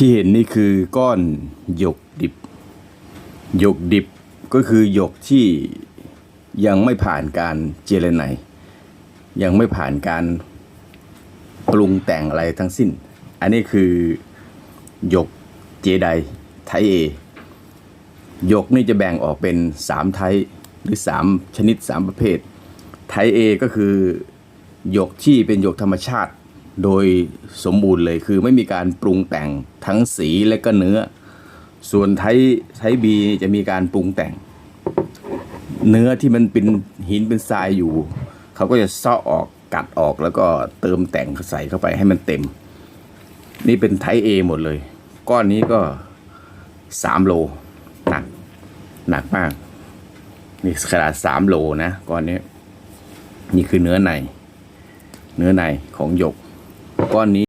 ที่เห็นนี่คือก้อนหยกดิบ หยกดิบก็คือหยกที่ยังไม่ผ่านการเจรไนยังไม่ผ่านการปรุงแต่งอะไรทั้งสิ้น อันนี้คือหยกเจไดไทเอหยกนี่จะแบ่งออกเป็นสามไทยหรือสามชนิดสามประเภท ไทยเอก็คือหยกที่เป็นหยกธรรมชาติ โดยสมบูรณ์เลยคือไม่มีการปรุงแต่งทั้งสีและก็เนื้อ ส่วนไทยไทยบีจะมีการปรุงแต่ง เนื้อที่มันเป็นหินเป็นทรายอยู่ เขาก็จะเซาะออกกัดออกแล้วก็เติมแต่งใส่เข้าไปให้มันเต็ม นี่เป็นไทยเอหมดเลย ก้อนนี้ก็สามโลหนักหนักมาก นี่ขนาดสามโลนะก้อนนี้ นี่คือเนื้อใน เนื้อในของหยก ก้อนนี้